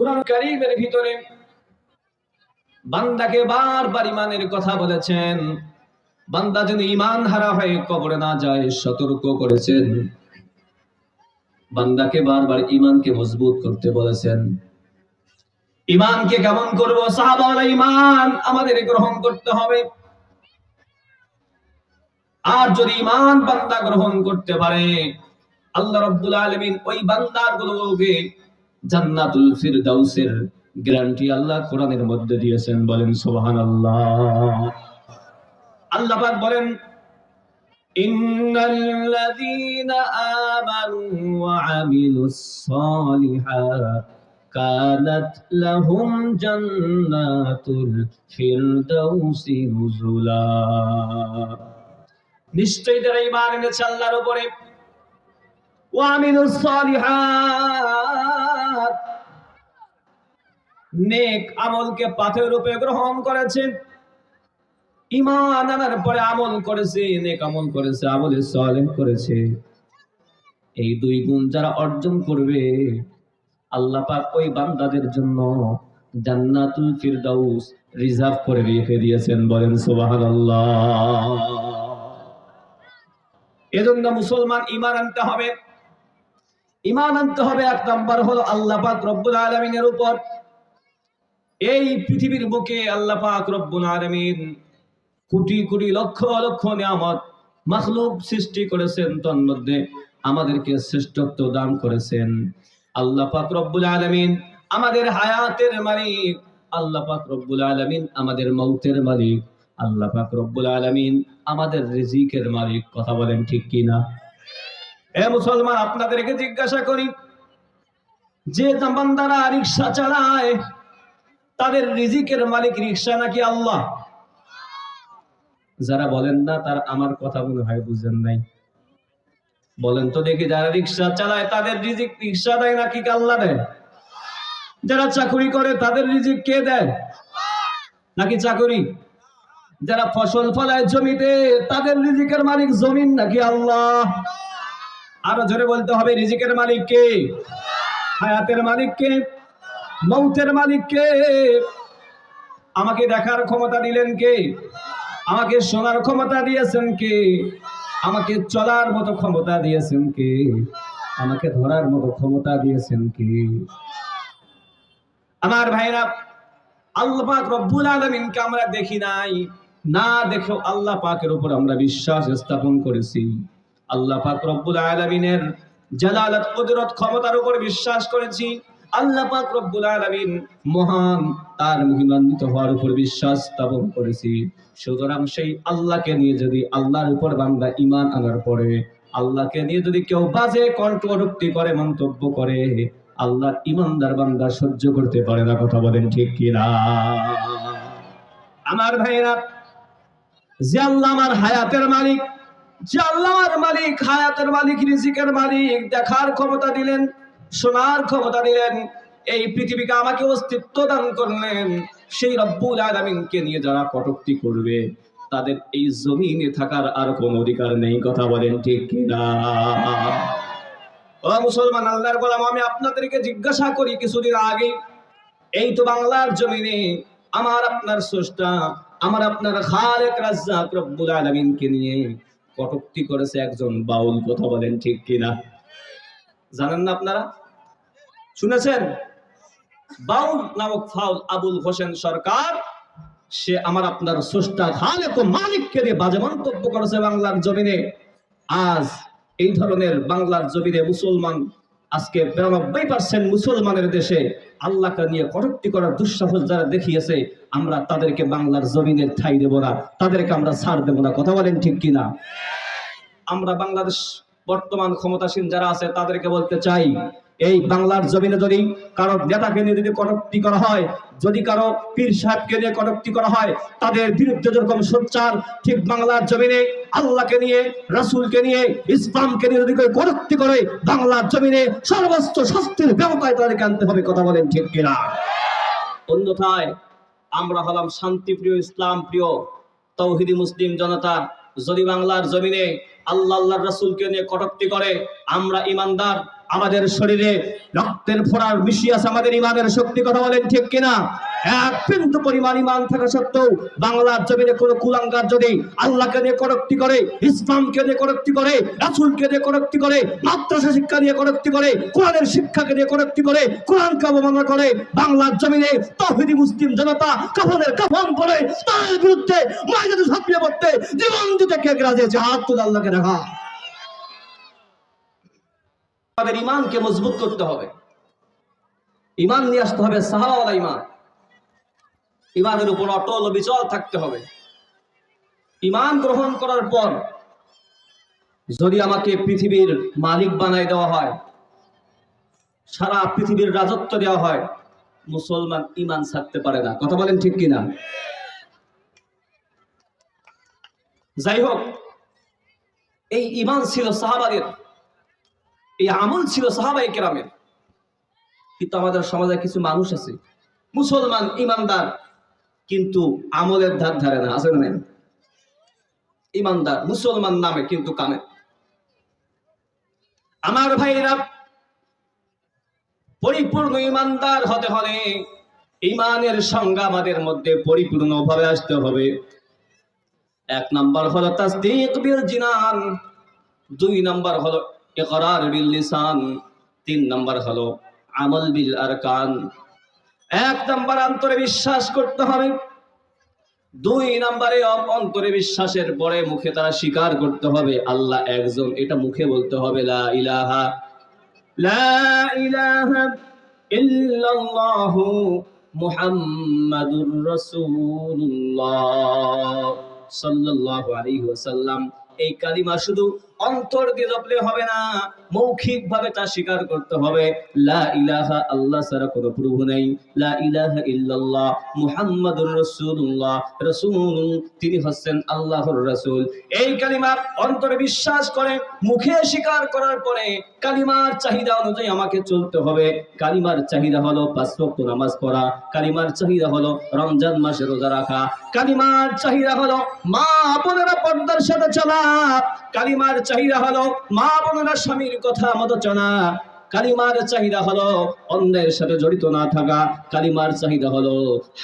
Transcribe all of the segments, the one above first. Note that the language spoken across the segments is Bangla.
কোরআন কারীমের ভিতরে বান্দাকে বারবার ইমানের কথা বলেছেন। বান্দা যেন ইমান হারা হয়ে কবরে না যায়, সতর্ক করেছেন। বান্দাকে বারবার ইমানকে মজবুত করতে বলেছেন। ইমানকে কেমন করব? সাহাবাওয়ালা ইমান আমাদের গ্রহণ করতে হবে। আর যদি ইমান বান্দা গ্রহণ করতে পারে, আল্লাহ রাব্বুল আলামিন ওই বান্দার গুলোকে জান্নাতুল ফিরদাউসের গ্যারান্টি আল্লাহ কোরআনের মধ্যে দিয়েছেন, বলেন সুবহানাল্লাহ। আল্লাহ পাক বলেন সালিহাত কানাত লাহুম জান্নাতুল ফিরদাউসি নুজুলা। নিশ্চয়ই তারা ঈমান এনেছে আল্লাহর উপরে সালিহাত নেক আমলকে পাথের রূপে গ্রহণ করেছে। ইমান আনার পরে আমল করেছে, নেক আমল করেছে, আমলে করেছে। এই দুই গুণ যারা অর্জন করবে, আল্লাহ পাক ওই বান্দাদের জন্য জান্নাতুল ফিরদাউস রিজার্ভ করে রেখে দিয়েছেন, বলেন সুবহানাল্লাহ। এজন্য মুসলমান ইমান আনতে হবে। ইমান আনতে হবে এক নম্বর হলো আল্লাহ পাক রব্বুল আলামিনের উপর। এই পৃথিবীর বুকে আল্লাহ পাক রব্বুল আলামিন কোটি কোটি লক্ষ লক্ষ নিয়ামত মাখলুক সৃষ্টি করেছেন, তন্মধ্যে আমাদেরকে শ্রেষ্ঠত্ব দান করেছেন। আল্লাহ পাক রব্বুল আলামিন আমাদের হায়াতের মালিক। আল্লাহ পাক রব্বুল আলামিন আমাদের মৌতের মালিক। আল্লাহ পাক রব্বুল আলামিন আমাদের রিজিকের মালিক। কথা বলেন ঠিক কি না এ মুসলমান, আপনাদেরকে জিজ্ঞাসা করি, যে বান্দারা রিক্সা চালায় তাদের রিজিকের মালিক রিক্সা নাকি আল্লাহ? যারা বলেন না, তার আমার কথা মনে হয় বুঝেন নাই। বলেন তো দেখি যারা রিক্সা চালায়, তাদের রিজিক রিক্সা দেয় নাকি আল্লাহ দেয়? যারা চাকরি করে, তাদের রিজিক কে দেয়? নাকি চাকরি? যারা ফসল ফলায় জমিতে, তাদের রিজিকের মালিক জমিন নাকি আল্লাহ? আরও জোরে বলতে হবে, রিজিকের মালিক কে? হায়াতের মালিক কে? মৌতের মালিক কে আমাকে দেখার ক্ষমতা দিলেন কে? আমাকে শোনার ক্ষমতা দিয়েছেন কে? আমাকে চলার মতো ক্ষমতা দিয়েছেন কে? আমাকে ধরার মতো ক্ষমতা দিয়েছেন কে? আমার ভাইরা, আল্লাহ পাক রব্বুল আলামিনকে আমরা দেখি নাই। না দেখেও আল্লাহ পাকের উপর আমরা বিশ্বাস স্থাপন করেছি। আল্লাহ পাক রব্বুল আলামিনের জালালাত কুদরত ক্ষমতার উপর বিশ্বাস করেছি। আল্লাহ পাক রব্বুল আলামিন মহান তার মহিমান্বিত হওয়ার উপর বিশ্বাস স্থাপন করেছি। সুতরাং সেই আল্লাহকে নিয়ে যদি আল্লাহর উপর বান্দা ঈমান আনার পরে আল্লাহকে নিয়ে যদি কেউ বাজে কণ্ঠরুক্তি করে, মন্তব্য করে আল্লাহ ইমানদার বান্দা সহ্য করতে পারে না, কথা বলেন ঠিক কিনা? আমার ভাইরা যে আল্লাহ আমার হায়াতের মালিক, যে আল্লাহ আমার মালিক, হায়াতের মালিক, রিজিকের মালিক, দেখার ক্ষমতা দিলেন শোনার ক্ষমতা দিলেন। এই পৃথিবীকে আমাকে অস্তিত্ব দান করলেন। সেই রব্বুল আলামিনকে নিয়ে যারা কটূক্তি করবে, তাদের এই জমিনে থাকার আর কোন অধিকার নেই, কথা বলেন ঠিক কিনা? মুসলমান, আল্লাহর গোলাম, আমি আপনাদেরকে জিজ্ঞাসা করি কিছুদিন আগে, এই তো বাংলার জমিনে আমার আপনার স্রষ্টা, আমার আপনার খালেক রাজ্জাক রব্বুল আলামিনকে নিয়ে কটূক্তি করেছে একজন বাউল, কথা বলেন ঠিক কিনা? জানেন না আপনারা? শুনেছেন? বাউল নামক ফাউল আবুল হোসেন সরকার, সে আমার আপনার স্রষ্টা খালেক ও মালিককে নিয়ে বাজে মন্তব্য করেছে বাংলার জমিনে। আজ এই ধরনের বাংলার জমিনে মুসলমান, আজকে বিরানব্বই পার্সেন্ট মুসলমানের দেশে আল্লাহকে নিয়ে কটূক্তি করার দুঃসাহস যারা দেখিয়েছে, আমরা তাদেরকে বাংলার জমিনে ঠাই দেব না, তাদেরকে আমরা ছাড় দেব না। কথা বলেন ঠিক কিনা? আমরা বাংলাদেশ বর্তমান ক্ষমতাসীন যারা আছে, তাদেরকে বলতে চাই এই বাংলার জমিনে যদি কারও নেতাকে নিয়ে যদি কটূক্তি করা হয়, যদি কারও পীর সাহেবকে নিয়ে কটূক্তি করা হয়, তাদের বিরুদ্ধে যেরকম সোচ্চার, ঠিক বাংলার জমিনে আল্লাহকে নিয়ে, রাসুলকে নিয়ে, ইসলামকে নিয়ে যদি কেউ কটূক্তি করে, বাংলার জমিনে সর্বোচ্চ শাস্তির ব্যবস্থায় তাদেরকে আনতে হবে, কথা বলেন ঠিক কিনা? অন্যথায় আমরা হলাম শান্তিপ্রিয় ইসলাম প্রিয় তৌহিদি মুসলিম জনতা। যদি বাংলার জমিনে আল্লাহ আল্লাহ রসুলকে নিয়ে কটূক্তি করে, আমরা ইমানদার আমাদের শরীরে রক্তের ফোড়ার মিশিয়ে আছে, আমাদের ইমানের শক্তি, কথা বলেন ঠিক কিনা? এক পরিমাণ ইমান থাকা সত্ত্বেও বাংলার জমিনে কোনো কুলাঙ্গার যদি আল্লাহকে নিয়ে করক্তি করে, ইসলামকে নিয়ে করক্তি করে, রাসুলকে নিয়ে করক্তি করে, মাদ্রাসা শিক্ষা নিয়ে করক্তি করে, কোরআনের শিক্ষাকে নিয়ে করক্তি করে কোরআনকে অবমাননা করে, বাংলার জমিনে তহিদি মুসলিম জনতা কাফনের কাফন পরে তার বিরুদ্ধে ময়দানে পড়তে জীবন দিতে কে রাজি আছে হাত আল্লাহকে আমাদের ইমানকে মজবুত করতে হবে। ইমান নিয়ে আসতে হবে সাহাবাওয়ালা ইমান। ইমানের উপর অটল বিচল থাকতে হবে। ইমান গ্রহণ করার পর যদি আমাকে পৃথিবীর মালিক বানাই দেওয়া হয়, সারা পৃথিবীর রাজত্ব দেওয়া হয়, মুসলমান ইমান ছাড়তে পারে না। কথা বলেন ঠিক কিনা? যাই হোক, এই ইমান ছিল সাহাবাদের এই আমল ছিল সাহাবাই কেরামের। কিন্তু আমাদের সমাজে কিছু মানুষ আছে, মুসলমান, ইমানদার, কিন্তু আমলের ধার ধারে না, আছে না ইমানদার, মুসলমান নামে কিন্তু কামে। আমার ভাইরা পরিপূর্ণ ইমানদার হতে হলে ইমানের সংজ্ঞা আমাদের মধ্যে পরিপূর্ণ ভাবে আসতে হবে। এক নাম্বার হলো তাসদিক বিল জিনান, দুই নাম্বার হলো ইকরার বিল লিসান, তিন নাম্বার হলো আমল বিল আরকান। এক নাম্বার অন্তরে বিশ্বাস করতে হবে। দুই নাম্বারে অন্তরে বিশ্বাসের পরে মুখে তারা স্বীকার করতে হবে, আল্লাহ একজন, এটা মুখে বলতে হবে, লা ইলাহা লা ইলাহা ইল্লাল্লাহু মুহাম্মাদুর রাসূলুল্লাহ সাল্লাল্লাহু আলাইহি ওয়াসাল্লাম। এই কালিমা শুধু অন্তর দিয়ে জপলে হবে না। মৌখিক ভাবে তা স্বীকার করতে হবে। লা ইলাহা আল্লাহ ছাড়া কোনো প্রভু নাই। লা ইলাহা ইল্লাল্লাহ মুহাম্মাদুর রাসূলুল্লাহ। রাসূল তিনি হচ্ছেন আল্লাহর রাসূল। এই কালিমা অন্তরে বিশ্বাস করে, মুখে স্বীকার করার পরে কালিমার চাহিদা অনুযায়ী আমাকে চলতে হবে। কালিমার চাহিদা হলো পাঁচ ওয়াক্ত নামাজ পড়া। কালিমার চাহিদা হলো রমজান মাসে রোজা রাখা। কালিমার চাহিদা হলো মা বোনেরা পর্দার সাথে চলা। কালিমার চাহিদা হলো মা বোনেরা স্বামীর কথা মতো চলা। কালিমার চাহিদা হলো অন্যের সাথে জড়িত না থাকা, কালিমার চাহিদা হলো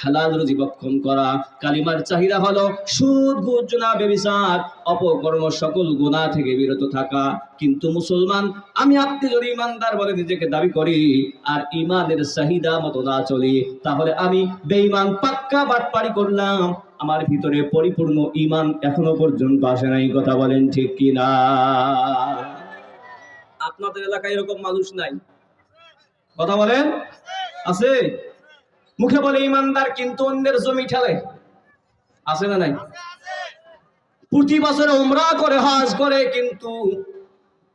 হালাল রুজি বক্ষণ করা, কালিমার চাহিদা হলো সুদ ঘুষ না বেবিচার, অপকর্ম সকল গুনাহ থেকে বিরত থাকা। কিন্তু মুসলমান, আমি আপনি যদি ইমানদার বলে নিজেকে দাবি করি আর ইমানের চাহিদা মতো না চলি, তাহলে আমি বেঈমান পাক্কা বাটপাড়ি করলাম। আমার ভিতরে পরিপূর্ণ ইমান এখনও পর্যন্ত আসে নাই, কথা বলেন ঠিক কিনা? আপনাদের এলাকায় এরকম মানুষ নাই। কথা বলেন? আছে? মুখে বলে ইমানদার, কিন্তু অন্যের জমি ঠেলে। আছে না নাই? প্রতি বছরে উমরা করে, হজ করে, কিন্তু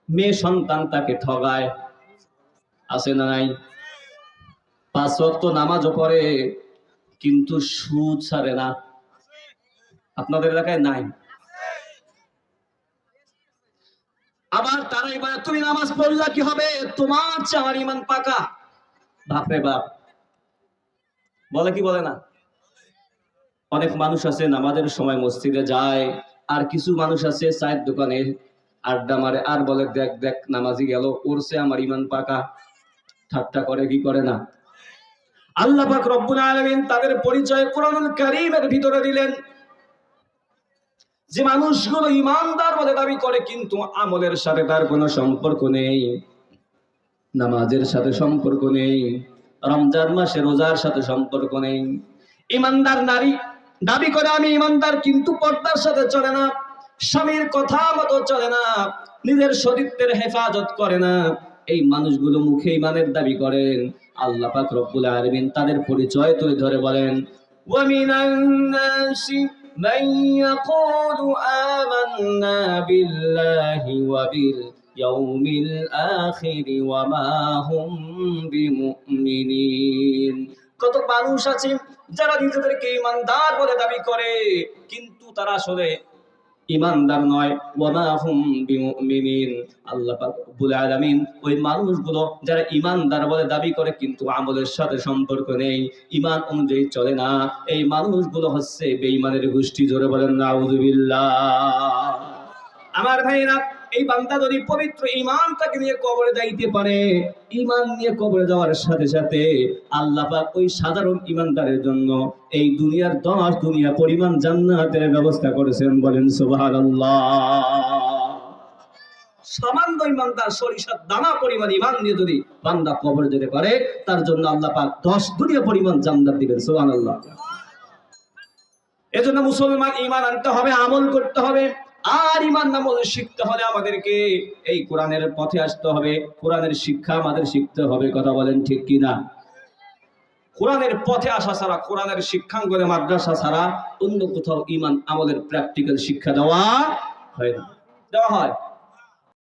মেয়ে সন্তান তাকে ঠগায়। আছে না নাই? পাঁচ ওয়াক্ত নামাজও করে কিন্তু সুদ ছাড়ে না। আপনাদের এলাকায় নাই? আবার তারা এবার, তুমি নামাজ পড়লা কি হবে? তোমার চেয়ে ইমান পাকা। বাপরে বাপ। বলে কি বলে না? অনেক মানুষ আছে, নামাজের সময় মসজিদে যায়, আর কিছু মানুষ আছে চায়ের দোকানে আড্ডা মারে, আর বলে, দেখ দেখ, নামাজি গেল ওরছে আমার ইমান পাকা। ঠাট্টা করে, কি করে না? আল্লাহ পাক রব্বুল আলামিন তাদের পরিচয় কোরআনুল কারীমের ভিতরে দিলেন। যে মানুষগুলো ইমানদার বলে দাবি করে, কিন্তু আমলের সাথে তার কোনো সম্পর্ক নেই। নামাজের সাথে সম্পর্ক নেই। রমজান মাসে রোজার সাথে সম্পর্ক নেই। ইমানদার নারী দাবি করে, আমি ইমানদার, কিন্তু পর্দার সাথে চলে না। স্বামীর কথা মতো চলে না। নিজের শরীরের হেফাজত করে না। এই মানুষগুলো মুখে ইমানের দাবি করেন। আল্লাহ পাক রব্বুল আলামিন তাদের পরিচয় তুলে ধরে বলেন, ওয়া মিনান নাসি من يقول آمنا بالله وباليوم الآخر وما هم بمؤمنين কত মানুষ আছে যারা নিজেদেরকে ইমানদার বলে দাবি করে কিন্তু তারা আসলে ইমানদার নয়। ওই মানুষগুলো যারা ইমানদার বলে দাবি করে কিন্তু আমলের সাথে সম্পর্ক নেই। ইমান অনুযায়ী চলে না। এই মানুষগুলো হচ্ছে বেঈমানের গোষ্ঠী, জোরে বলেন আমার ভাইরা এই বান্দা যদি পবিত্র ইমানটাকে নিয়ে কবরে যাইতে পারে ইমান নিয়ে কবরে যাওয়ার সাথে সাথে আল্লাহ পাক ওই সাধারণ ইমানদারের জন্য এই দুনিয়ার দশ দুনিয়া পরিমাণ জান্নাতের ব্যবস্থা করেছেন বলেন সুবহানাল্লাহ। সামান্য ইমানদার সরিষার দানা পরিমাণ ইমান নিয়ে যদি বান্দা কবরে যেতে পারে, তার জন্য আল্লাহ পাক দশ দুনিয়া পরিমাণ জান্নাত দিবেন, সুবহানাল্লাহ। এজন্য মুসলমান ইমান আনতে হবে, আমল করতে হবে। আর ইমান নামল শিখতে হলে আমাদেরকে এই কোরআনের পথে আসতে হবে। কোরআনের শিক্ষা আমাদের শিখতে হবে, কথা বলেন ঠিক কিনা? কোরআনের পথে আসা ছাড়া, কোরআনের শিক্ষাঙ্গনে মাদ্রাসা ছাড়া অন্য কোথাও ইমান আমাদের প্র্যাকটিক্যাল শিক্ষা দেওয়া হয় না। দেওয়া হয়।